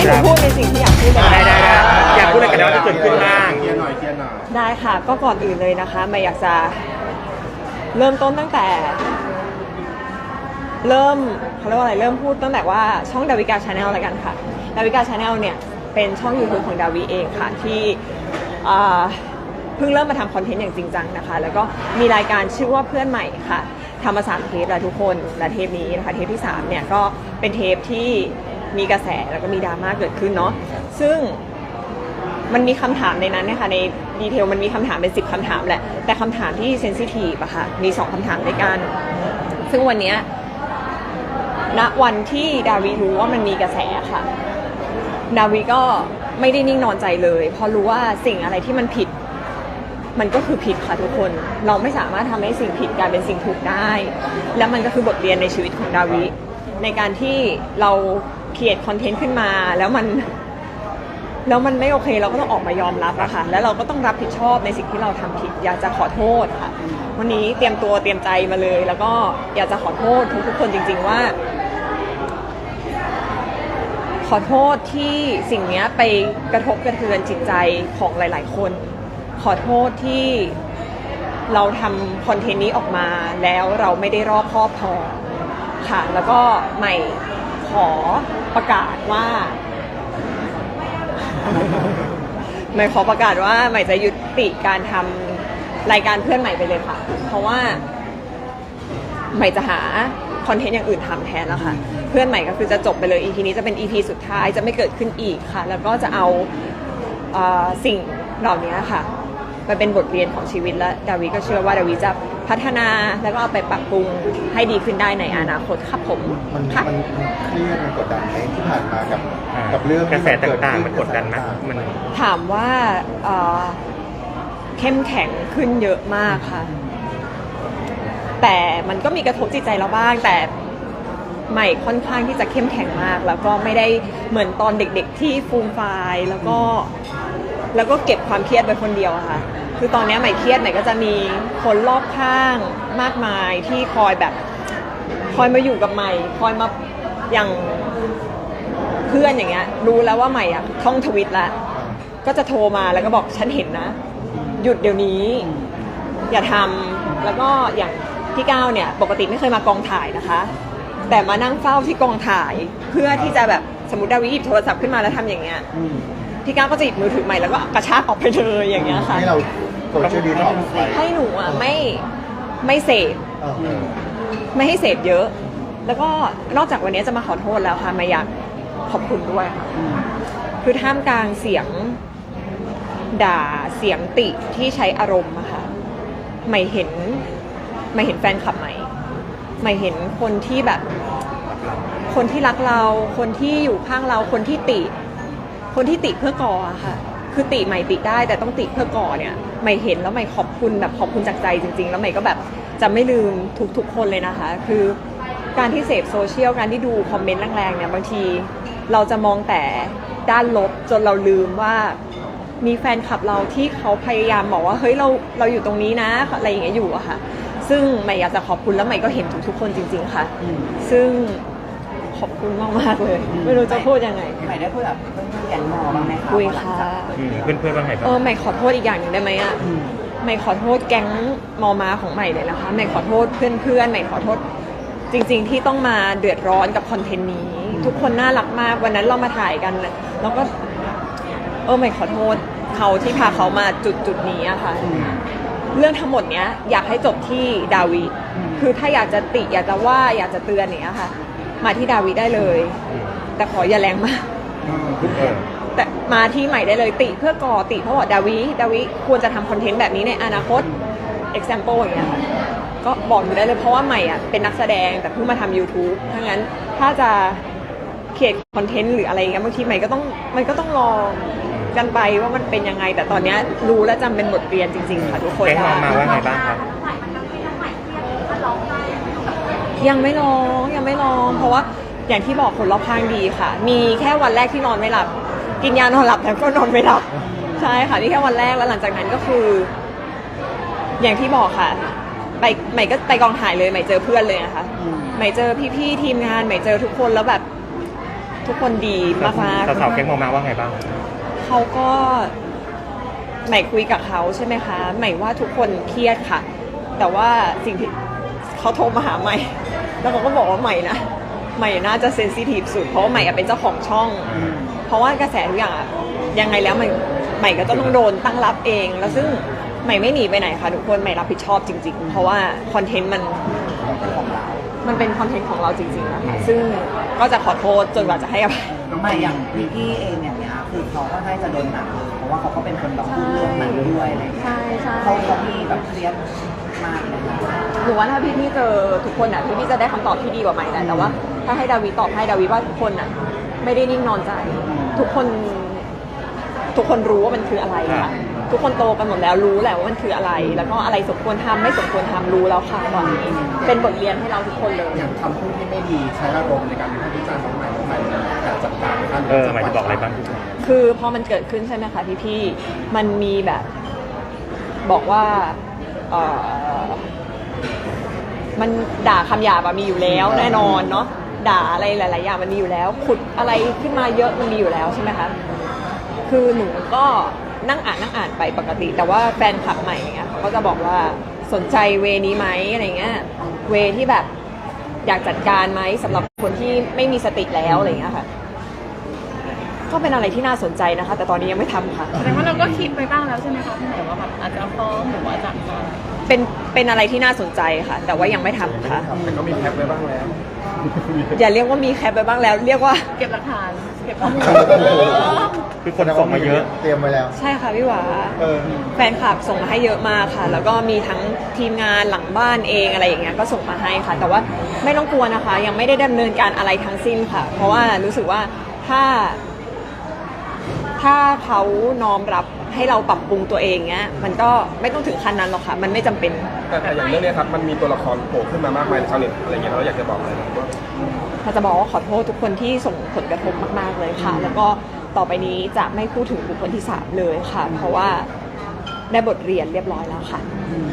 ให้หนูพูดในสิ่งที่อยากพูดเลยได้ได้ได้อยากพูดอะไรกันแล้วที่เกิดขึ้นบ้าง เคลียร์หน่อยเคลียร์หน่อยได้ค่ะ ก็ก่อนอื่นเลยนะคะไม่อยากจะเริ่มต้นตั้งแต่ เริ่มเขาเรียกว่าอะไรเริ่มพูดตั้งแต่ว่าช่องดาวิกาชาแนลละกันค่ะดาวิกาชาแนลเนี่ยเป็นช่อง YouTube ของดาวิเองค่ะที่อ่าเพิ่งเริ่มมาทำคอนเทนต์อย่างจริงจังนะคะ แล้วก็มีรายการชื่อว่าเพื่อนใหม่ค่ะทำมาสามเทปแล้วทุกคนและเทปนี้นะคะเทปที่สามเนี่ยก็เป็นเทปที่ มีกระแสแล้วก็มีดราม่าเกิดขึ้นเนาะซึ่งมันมีคำถามในนั้นนะคะในดีเทลมันมีคำถามเป็นสิบคำถามแหละ แต่คำถามที่เซนซิทีฟอะค่ะ มีสองคำถามด้วยกัน ซึ่งวันเนี้ยณวันที่ดาวิรู้ว่ามันมีกระแสค่ะ ดาวิก็ไม่ได้นิ่งนอนใจเลยเพราะรู้ว่าสิ่งอะไรที่มันผิด มันก็คือผิดค่ะทุกคน เราไม่สามารถทำให้สิ่งผิดกลายเป็นสิ่งถูกได้ และมันก็คือบทเรียนในชีวิตของดาวิในการที่เรา เขียนคอนเทนต์ขึ้นมาแล้วมัน แล้วมันไม่โอเคเราก็ต้องออกมายอมรับอะค่ะแล้วเราก็ต้องรับผิดชอบในสิ่งที่เราทำผิด อยากจะขอโทษค่ะ วันนี้เตรียมตัวเตรียมใจมาเลย แล้วก็อยากจะขอโทษทุกๆคนจริง ๆว่า ขอโทษที่สิ่งนี้ไปกระทบกระเทือนจิตใจของหลาย ๆ คน ขอโทษที่เราทำคอนเทนต์นี้ออกมาแล้วเราไม่ได้รอบคอบพอค่ะ แล้วก็ใหม่ ขอประกาศว่า ใหม่ขอประกาศว่าใหม่จะยุติการทำรายการเพื่อนใหม่ไปเลยค่ะ เพราะว่า ใหม่จะหาคอนเทนต์อย่างอื่นทำแทนแล้วค่ะ เพื่อนใหม่ก็คือจะจบไปเลย EP นี้จะเป็น EP สุดท้ายจะไม่เกิดขึ้นอีกค่ะ แล้วก็จะเอาเออสิ่งเหล่านี้ค่ะ ไปเป็นบทเรียนของชีวิตและดาวิก็เชื่อว่าดาวิจะพัฒนาแล้วก็เอาไปปรับปรุงให้ดีขึ้นได้ในอนาคตครับผมมันค่ะ มันมันเครียดมันกดดันไหมที่ผ่านมากับอ่ากับเรื่องกระแสที่เต่างๆขึ้มันกดดันไหมกระแสต่างๆมัน ถามว่าเอ่อเข้มแข็งขึ้นเยอะมากค่ะ แต่มันก็มีกระทบจิตใจเราบ้าง แต่ใหม่ค่อนข้างที่จะเข้มแข็งมาก แล้วก็ไม่ได้เหมือนตอนเด็กๆที่ฟูมฟายแล้วก็ แล้วก็เก็บความเครียดไว้คนเดียวอะค่ะ คือตอนเนี้ยใหม่เครียดใหม่ก็จะมีคนรอบข้างมากมายที่คอยแบบ คอยมาอยู่กับใหม่ คอยมาอย่างเพื่อนอย่างเงี้ย รู้แล้วว่าใหม่อะท่องทวิตแล้วก็จะโทรมาแล้วก็บอกฉันเห็นนะ หยุดเดี๋ยวนี้ อย่าทำแล้วก็อย่างพี่ก้าวเนี่ย ปกติไม่เคยมากองถ่ายนะคะ แต่มานั่งเฝ้าที่กองถ่ายเพื่อที่จะแบบสมมติดาวิหยิบโทรศัพท์ขึ้นมาแล้วทำอย่างเงี้ย อืม พี่ก้าวก็จะหยิบมือถือใหม่แล้วก็กระชากออกไปเลยอย่างเงี้ยค่ะ ให้เราโซเชียลดีท็อกซ์ไปให้หนูอะไม่ไม่เสพเออเออไม่ให้เสพเยอะ แล้วก็นอกจากวันนี้จะมาขอโทษแล้วค่ะมาอยากขอบคุณด้วยค่ะคือท่ามกลางเสียงด่าเสียงติที่ใช้อารมณ์อะค่ะไม่เห็นไม่เห็นแฟนคลับใหม่ไม่เห็นคนที่แบบ คนที่รักเรา คนที่อยู่ข้างเรา คนที่ติ คนที่ติเพื่อก่ออะค่ะ คือติใหม่ติได้แต่ต้องติเพื่อก่อเนี่ยใหม่เห็นแล้วใหม่ขอบคุณแบบขอบคุณจากใจจริง ๆ แล้วใหม่ก็แบบจะไม่ลืมทุกๆคนเลยนะคะ คือการที่เสพโซเชียลการที่ดูคอมเมนต์แรงๆเนี่ยบางทีเราจะมองแต่ด้านลบจนเราลืมว่ามีแฟนคลับเราที่เขาพยายามบอกว่าเฮ้ยเราเราอยู่ตรงนี้นะ อะไรอย่างเงี้ยอยู่อะค่ะ ซึ่งใหม่อยากจะขอบคุณแล้วใหม่ก็เห็นทุกๆคนจริง ๆ ค่ะ ซึ่ง ขอบคุณมากๆเลย ไม่รู้จะพูดยังไง ใหม่ได้คุยกับเพื่อนๆแกนมอบ้างไหมคะคุยค่ะ อืมเพื่อนๆบ้างไงบ้างเออใหม่ขอโทษอีกอย่างหนึ่งได้ไหมอะใหม่ขอโทษแก๊งมอมาของใหม่เลยนะคะ ใหม่ขอโทษเพื่อนๆ ใหม่ขอโทษจริง ๆ ที่ต้องมาเดือดร้อนกับคอนเทนต์นี้ ทุกคนน่ารักมาก วันนั้นเรามาถ่ายกัน แล้วก็เออใหม่ขอโทษเขาที่พาเขามาจุดจุดๆนี้อะค่ะเรื่องทั้งหมดเนี้ยอยากให้จบที่ดาวิคือถ้าอยากจะติอยากจะว่าอยากจะเตือนเนี้ยค่ะ มาที่ดาวิได้เลย แต่ขออย่าแรงมากเออแต่มาที่ใหม่ได้เลยติเพื่อก่อติเพราะว่าดาวิดาวิควรจะทำคอนเทนต์แบบนี้ในอนาคต example อย่างเงี้ยค่ะก็บอกอยู่ได้เลยเพราะว่าใหม่อะเป็นนักแสดงแต่เพิ่งมาทำ YouTube ถ้างั้นถ้าจะเขียนคอนเทนต์หรืออะไรอย่างเงี้ยบางทีใหม่ก็ต้องมันก็ต้องรอกันไปว่ามันเป็นยังไง แต่ตอนเนี้ยรู้และจำเป็นบทเรียนจริง ๆ ค่ะทุกคน แก๊งมองมาว่าไงบ้างครับ ยังไม่ร้องยังไม่ร้อง เพราะว่าอย่างที่บอกคนรอบข้างดีค่ะ มีแค่วันแรกที่นอนไม่หลับ กินยานอนหลับแล้วก็นอนไม่หลับ ใช่ค่ะนี่แค่วันแรกแล้วหลังจากนั้นก็คือ อย่างที่บอกค่ะไปใหม่ก็ไปกองถ่ายเลยใหม่เจอเพื่อนเลยนะคะใหม่เจอพี่ๆทีมงานใหม่เจอทุกคนแล้วแบบทุกคนดีมากๆสาวๆแก๊งมองมาว่าไงบ้างเขาก็ใหม่คุยกับเขาใช่ไหมคะใหม่ว่าทุกคนเครียดค่ะ แต่ว่าสิ่งที่เขาโทรมาหาใหม่ แล้วเขาก็บอกว่าใหม่นะใหม่น่าจะเซนซิทีฟสุดเพราะว่าใหม่อะเป็นเจ้าของช่อง เพราะว่ากระแสทุกอย่างอะยังไงแล้วมันใหม่ก็ต้องโดนตั้งรับเอง แล้วซึ่งใหม่ไม่หนีไปไหนค่ะทุกคนใหม่รับผิดชอบจริง ๆ เพราะว่าคอนเทนต์มันของเรามันเป็นคอนเทนต์ของเราจริงๆนะคะซึ่งก็จะขอโทษจนกว่าจะให้อภัย ไม่อย่างพี่พี่เองอย่างเงี้ยคือเขาก็น่าจะโดนหนักเลยเพราะว่าเขาก็เป็นคนแบบพูดเรื่องนั้นด้วยอะไรอย่างเงี้ยใช่ใช่ เขาเขามีแบบเครียด มากเลยนะหนูว่าถ้าพี่พี่เจอทุกคนอะพี่พี่จะได้คำตอบที่ดีกว่าใหม่แหละแต่ว่า ถ้าให้ดาวิตอบให้ดาวิว่าทุกคนอะ ไม่ได้นิ่งนอนใจ ทุกคน ทุกคนรู้ว่ามันคืออะไรครัค่ะบทุกคนโตกันหมดแล้วรู้แหละว่ามันคืออะไร แล้วก็อะไรสมควรทำไม่สมควรทำรู้แล้วค่ะตอนนี้ เป็นบทเรียนให้เราทุกคนเลย อย่างคำพูดที่ไม่ดีใช้อารมณ์ในการวิพากษ์วิจารณ์น้องใหม่น้องใหม่การจัดการไหมคะเออหมายจะบอกอะไรบ้างคือพอมันเกิดขึ้นใช่ไหมคะพี่พี่ๆมันมีแบบ บอกว่า เอ่อมันด่าคำหยาบอะมีอยู่แล้วแน่นอนเนาะด่าอะไรหลาย ๆ อย่างมันมีอยู่แล้วขุดอะไรขึ้นมาเยอะมันมีอยู่แล้วใช่ไหมคะคือหนูก็นั่งอ่านนั่งอ่านไปปกติ แต่ว่าแฟนคลับใหม่อย่างเงี้ยเขาก็จะบอกว่าสนใจเวนี้ไหมอะไรเงี้ยเวที่แบบอยากจัดการไหมสำหรับคนที่ไม่มีสติแล้วอะไรเงี้ยค่ะ ก็เป็นอะไรที่น่าสนใจนะคะ แต่ตอนนี้ยังไม่ทำค่ะ แสดงว่าเราก็คิดไปบ้างแล้วใช่ไหมคะพี่หมายว่าแบบอาจจะฟ้องหรือว่าจะเป็นเป็นอะไรที่น่าสนใจค่ะ แต่ว่ายังไม่ทำค่ะ แต่ก็มีแคปไว้บ้างแล้วอย่าเรียกว่ามีแคปไปบ้างแล้ว เรียกว่า เก็บหลักฐานเก็บข้อมูลคือคนส่งมาเยอะ เตรียมไว้แล้ว ใช่ค่ะพี่หวาเออ แฟนคลับส่งมาให้เยอะมากค่ะ แล้วก็มีทั้งทีมงานหลังบ้านเองอะไรอย่างเงี้ยก็ส่งมาให้ค่ะ แต่ว่าไม่ต้องกลัวนะคะ ยังไม่ได้ดำเนินการอะไรทั้งสิ้นค่ะ เพราะว่ารู้สึกว่าถ้า ถ้าเขาน้อมรับให้เราปรับปรุงตัวเองเงี้ย มันก็ไม่ต้องถึงขั้นนั้นหรอกค่ะ มันไม่จำเป็น แต่แต่อย่างเรื่องเนี้ยครับมันมีตัวละครโผล่ขึ้นมามากมายในชาวเน็ตอะไรเงี้ยเราอยากจะบอกอะไรไหมว่า ถ้าจะบอกว่าขอโทษทุกคนที่ส่งผลกระทบมากๆเลยค่ะ แล้วก็ต่อไปนี้จะไม่พูดถึงบุคคลที่สามเลยค่ะ เพราะว่าได้บทเรียนเรียบร้อยแล้วค่ะ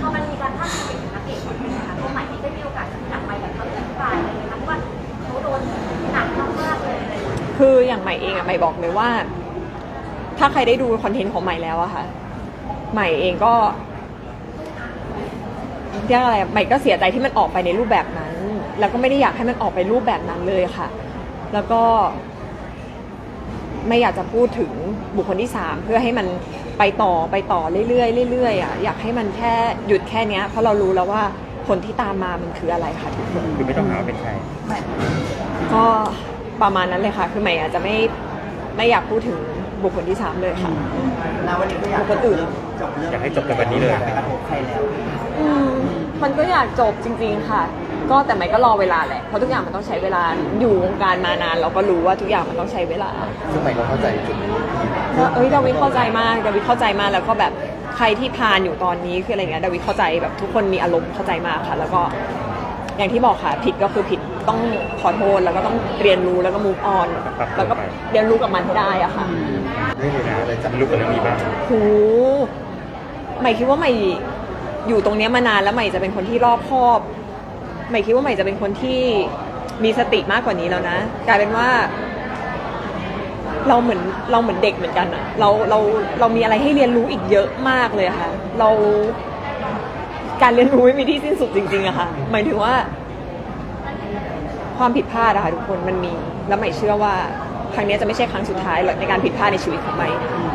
พอมันมีการพาดพิงถึงนักเตะคนนี้นะคะตัวใหม่ที่ได้มีโอกาสจะกลับไปกับเขาจะอธิบายอะไรไหมคะเพราะว่าเขาโดนหนักมากๆเลยอะไรอย่างเงี้ยคืออย่างใหม่เองอะใหม่บอกเลยว่า ถ้าใครได้ดูคอนเทนต์ของใหม่แล้วอะค่ะ ใหม่เองก็เรียกอะไรอะใหม่ก็เสียใจที่มันออกไปในรูปแบบนั้น แล้วก็ไม่ได้อยากให้มันออกไปรูปแบบนั้นเลยค่ะ แล้วก็ ไม่อยากจะพูดถึงบุคคลที่สามเพื่อให้มันไปต่อไปต่อเรื่อยๆเรื่อยๆอะอยากให้มันแค่หยุดแค่เนี้ย เพราะเรารู้แล้วว่าผลที่ตามมามันคืออะไรค่ะทุกคนคือไม่ต้องหาว่าเป็นใครก็ประมาณนั้นเลยค่ะ คือใหม่อาจจะไม่ไม่อยากพูดถึง บุคคลที่สามเลยค่ะณวันนี้ก็อยากคนอื่น จบเรื่องอยากให้จบกันวันนี้เลย อยากไปกระทบใครแล้ว อืมมันก็อยากจบจริง ๆ ค่ะ ก็แต่ใหม่ก็รอเวลาแหละ เพราะทุกอย่างมันต้องใช้เวลา อยู่วงการมานานเราก็รู้ว่าทุกอย่างมันต้องใช้เวลา ซึ่งใหม่ก็เข้าใจจุดนี้ว่าเอ้ยดาวิเข้าใจมากดาวิเข้าใจมากแล้วก็แบบใครที่พานอยู่ตอนนี้คืออะไรเงี้ยดาวิเข้าใจแบบทุกคนมีอารมณ์เข้าใจมากค่ะ แล้วก็อย่างที่บอกค่ะผิดก็คือผิด ต้องขอโทษแล้วก็ต้องเรียนรู้แล้วก็ move on ปรับตัวแล้วก็ไปเรียนรู้กับมันให้ได้อะค่ะได้เรียนรู้อะไรจากรู้กับเรื่องนี้บ้างโหใหม่คิดว่าใหม่อยู่ตรงเนี้ยมานานแล้วใหม่จะเป็นคนที่รอบคอบใหม่คิดว่าใหม่จะเป็นคนที่มีสติมากกว่านี้แล้วนะกลายเป็นว่า เราเหมือนเราเหมือนเด็กเหมือนกันอะเราเราเรามีอะไรให้เรียนรู้อีกเยอะมากเลยค่ะ เราการเรียนรู้ไม่มีที่สิ้นสุดจริงๆอะค่ะ หมายถึงว่า ความผิดพลาดอะค่ะทุกคนมันมี แล้วใหม่เชื่อว่าครั้งนี้จะไม่ใช่ครั้งสุดท้ายหรอกในการผิดพลาดในชีวิตของใหม่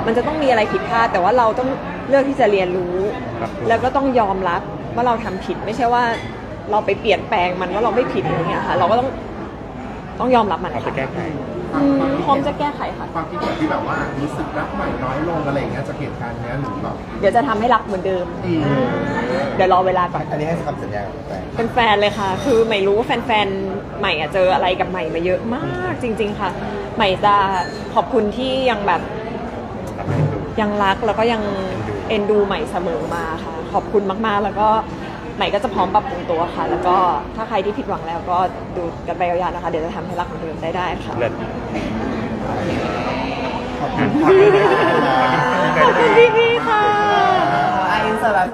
มันจะต้องมีอะไรผิดพลาด แต่ว่าเราต้องเลือกที่จะเรียนรู้ แล้วก็ต้องยอมรับว่าเราทำผิด ไม่ใช่ว่าเราไปเปลี่ยนแปลงมันว่าเราไม่ผิดอะไรเงี้ยค่ะ เราก็ต้องต้องยอมรับมันค่ะ อืมพร้อมจะแก้ไขค่ะ ความคิดเห็นที่แบบว่ารู้สึกรักใหม่น้อยลงอะไรอย่างเงี้ยจากเหตุการณ์เนี้ยหรือแบบเดี๋ยวจะทำให้รักเหมือนเดิมเดี๋ยวรอเวลาก่อน อันนี้ให้คำสัญญากับแฟนเป็นแฟนเลยค่ะ คือใหม่รู้ว่าแฟนๆ ใหม่อะเจออะไรกับใหม่มาเยอะมากจริง ๆ ค่ะ ใหม่จะขอบคุณที่ยังแบบรับให้ดูยังรักแล้วก็ยังเอ็นดูใหม่เสมอมาค่ะ ขอบคุณมากๆ แล้วก็ ใหม่ก็จะพร้อมปรับปรุงตัวค่ะ แล้วก็ถ้าใครที่ผิดหวังแล้วก็ดูกันไปยาวๆนะคะ เดี๋ยวจะทำให้รักเหมือนเดิมได้ได้ค่ะ เลิศขอบคุณขอบคุณพี่ๆค่ะไอ้อินเสิร์ตแบบ